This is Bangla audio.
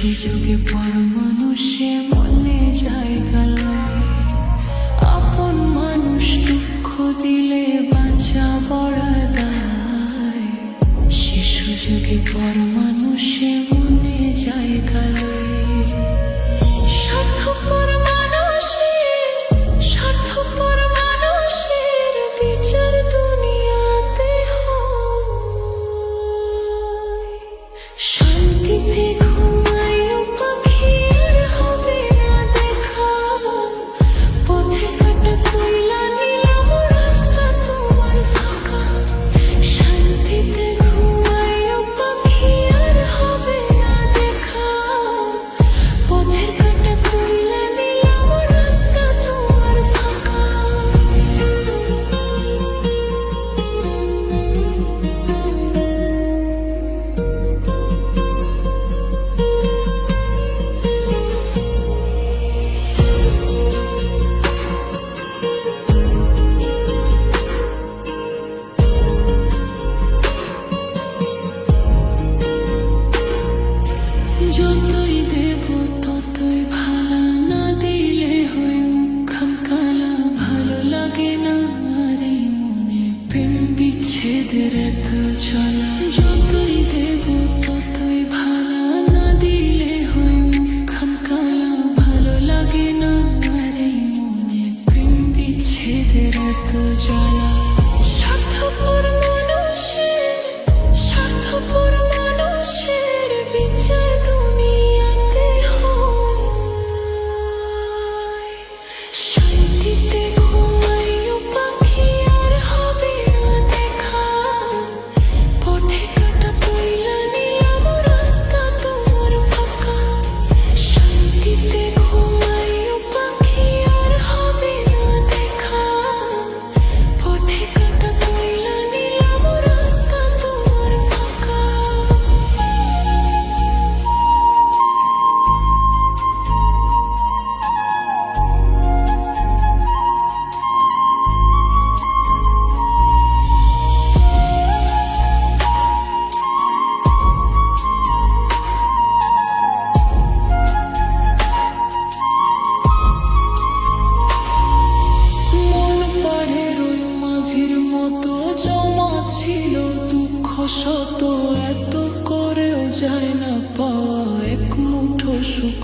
সুযোগে পর মানুষে মনে যায় গালায় আপন মানুষ দুঃখ দিলে বাঁচা বড় দায়। সে সুযোগে পর মানুষ খিদের তো জ্বালা শত এত করেও যায় না পাওয়া এক মুঠো সুখ